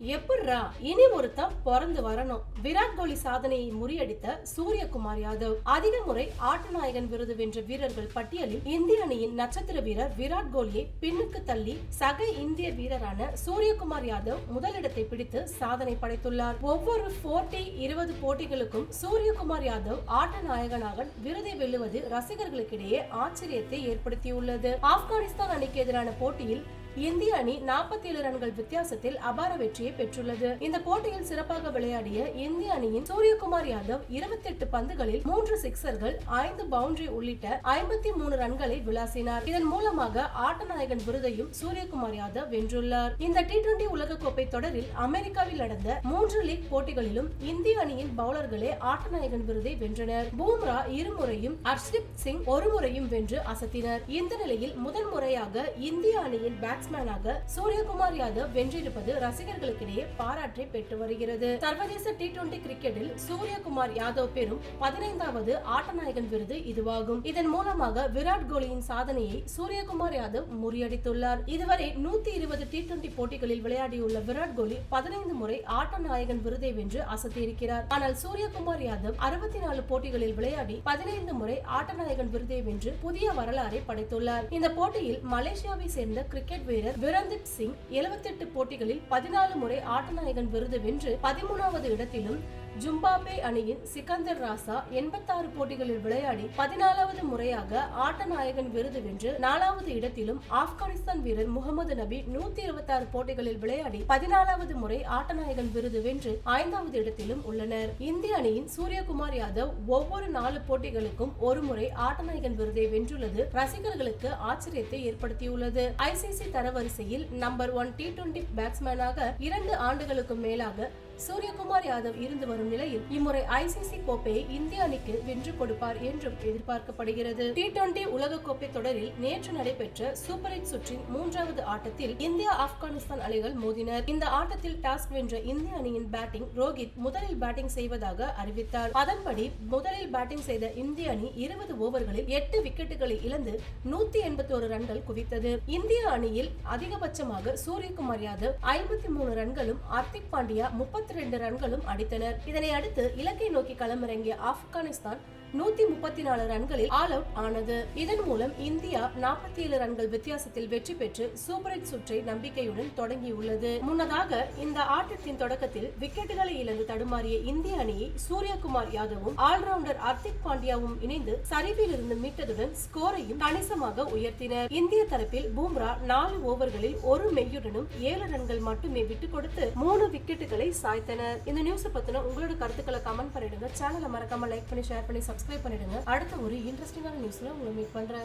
எப்படிரா இனி ஒருத்தன் பிறந்து வரணும். விராட் கோலி சாதனையை முறியடித்த சூரியகுமார் யாதவ். அதிக முறை ஆட்டநாயகன் விருது வென்ற வீரர்கள் பட்டியலில் இந்திய அணியின் நட்சத்திர வீரர் விராட் கோலியை பின்னுக்கு தள்ளி சக இந்திய வீரரான சூரியகுமார் யாதவ் முதலிடத்தை பிடித்து சாதனை படைத்துள்ளார். ஒவ்வொரு போட்டி இருபது போட்டிகளுக்கும் சூரியகுமார் யாதவ் ஆட்ட நாயகனாக விருதை வெல்லுவது ரசிகர்களுக்கிடையே ஆச்சரியத்தை ஏற்படுத்தியுள்ளது. ஆப்கானிஸ்தான் அணிக்கு எதிரான போட்டியில் இந்திய அணி 47 ரன்கள் வித்தியாசத்தில் அபார வெற்றியை பெற்றுள்ளது. இந்த போட்டியில் சிறப்பாக விளையாடிய இந்திய அணியின் சூரியகுமார் யாதவ் 28 பந்துகளில் மூன்று சிக்சர்கள் ஐந்து பவுண்டரி உள்ளிட்ட 53 ரன்களை விளாசினார். இதன் மூலமாக ஆட்டநாயகன் விருதையும் சூரியகுமார் யாதவ் வென்றுள்ளார். இந்த டி டுவெண்டி உலகக்கோப்பை தொடரில் அமெரிக்காவில் நடந்த மூன்று லீக் போட்டிகளிலும் இந்திய அணியின் பவுலர்களே ஆட்டநாயகன் விருதை வென்றனர். பூம்ரா இருமுறையும் ஹர்ஷ்தீப் சிங் ஒரு முறையும் வென்று அசத்தினர். இந்த நிலையில் முதல் முறையாக இந்திய அணியின் பேட்ஸ்மேனாக சூரியகுமார் யாதவ் வென்றிருப்பது ரசிகர்களுக்கிடையே பாராட்டை பெற்று வருகிறது. சர்வதேச டி டுவெண்டி கிரிக்கெட்டில் சூரியகுமார் யாதவ் பெறும் பதினைந்தாவது ஆட்டநாயகன் விருது இதுவாகும். இதன் மூலமாக விராட் கோலியின் சாதனையை சூரியகுமார் யாதவ் முறியடித்துள்ளார். இதுவரை நூத்தி இருபது டி டுவெண்டி போட்டிகளில் விளையாடியுள்ள விராட் கோலி பதினைந்து முறை ஆட்டநாயகன் விருதை வென்று அசத்தியிருக்கிறார். ஆனால் சூரியகுமார் யாதவ் அறுபத்தி நாலு போட்டிகளில் விளையாடி பதினைந்து முறை ஆட்டநாயகன் விருதை வென்று புதிய வரலாறை படைத்துள்ளார். இந்த போட்டியில் மலேசியாவை சேர்ந்த கிரிக்கெட் வீரர் விரந்தீப் சிங் 78 போட்டிகளில் பதினாலு முறை ஆட்டநாயகன் விருது வென்று பதிமூணாவது இடத்திலும் ஜிம்பாப்வே அணியின் சிக்கந்தர் ராசா 86 போட்டிகளில் விளையாடி பதினாலாவது முறையாக ஆட்டநாயகன் விருது வென்று நாலாவது இடத்திலும் ஆப்கானிஸ்தான் வீரர் முகமது நபி நூத்தி இருபத்தி ஆறு போட்டிகளில் விளையாடி பதினாலாவது முறை ஆட்டநாயகன் விருது வென்று ஐந்தாவது இடத்திலும் உள்ளனர். இந்திய அணியின் சூரியகுமார் யாதவ் ஒவ்வொரு நாலு போட்டிகளுக்கும் ஒரு முறை ஆட்டநாயகன் விருதை வென்றுள்ளது. ரசிகர்களுக்கு ஆச்சரியத்தை ஏற்படுத்தியுள்ளது. ஐசிசி தரவரிசையில் நம்பர் ஒன் டி டுவெண்டி பேட்ஸ்மேனாக இரண்டு ஆண்டுகளுக்கும் மேலாக சூரியகுமார் யாதவ் இருந்து வரும் நிலையில் இம்முறை ஐசிசி கோப்பையை இந்திய அணிக்கு வென்று கொடுப்பார் என்றும் எதிர்பார்க்கப்படுகிறது. டி டுவெண்டி உலகக்கோப்பை தொடரில் நேற்று நடைபெற்ற சூப்பர் எயிட் சுற்றின் மூன்றாவது ஆட்டத்தில் இந்தியா ஆப்கானிஸ்தான் அணிகள் மோதினர். இந்த ஆட்டத்தில் டாஸ் வென்ற இந்திய அணியின் பேட்டிங் ரோஹித் முதலில் பேட்டிங் செய்வதாக அறிவித்தார். அதன்படி முதலில் பேட்டிங் செய்த இந்திய அணி இருபது ஓவர்களில் எட்டு விக்கெட்டுகளை இழந்து நூத்தி எண்பத்தி ஒரு ரன்கள் குவித்தது. இந்திய அணியில் அதிகபட்சமாக சூரியகுமார் யாதவ் ஐம்பத்தி மூணு ரன்களும் ஹர்திக் பாண்டியா முப்பத்தி ரெண்டு ரன்களும் அடித்தனர். இதனை அடுத்து இலக்கை நோக்கி களமிறங்கிய ஆப்கானிஸ்தான் நூத்தி முப்பத்தி நாலு ரன்களில் ஆல் அவுட் ஆனது. இதன் மூலம் இந்தியா நாற்பத்தி ஏழு ரன்கள் வித்தியாசத்தில் வெற்றி பெற்று சூப்பர் எட் சுற்றை நம்பிக்கையுடன் தொடங்கியுள்ளது. முன்னதாக இந்த ஆட்டத்தின் தொடக்கத்தில் விக்கெட்டுகளை இழந்து தடுமாறிய இந்திய அணியை சூரியகுமார் யாதவும் ஆல்ரவுண்டர் ஹர்திக் பாண்டியாவும் இணைந்து சரிவில் இருந்து மீட்டதுடன் ஸ்கோரையும் கணிசமாக உயர்த்தினர். இந்திய தரப்பில் பூம்ரா நாலு ஓவர்களில் ஒரு மெய்யுடனும் ஏழு ரன்கள் மட்டுமே விட்டுக் கொடுத்து மூணு விக்கெட்டுகளை சாய்த்தனர். இந்த நியூஸ் பத்தின உங்களோட கருத்துக்களை கமெண்ட் பண்ணிடுங்க. சேனலை மறக்காம லைக் பண்ணி ஷேர் பண்ணி சப்ஸ்கிரைப் பண்ணிடுங்க. அடுத்த ஒரு இன்ட்ரெஸ்டிங்கான நியூஸ்ல உங்களை மீட் பண்றேன்.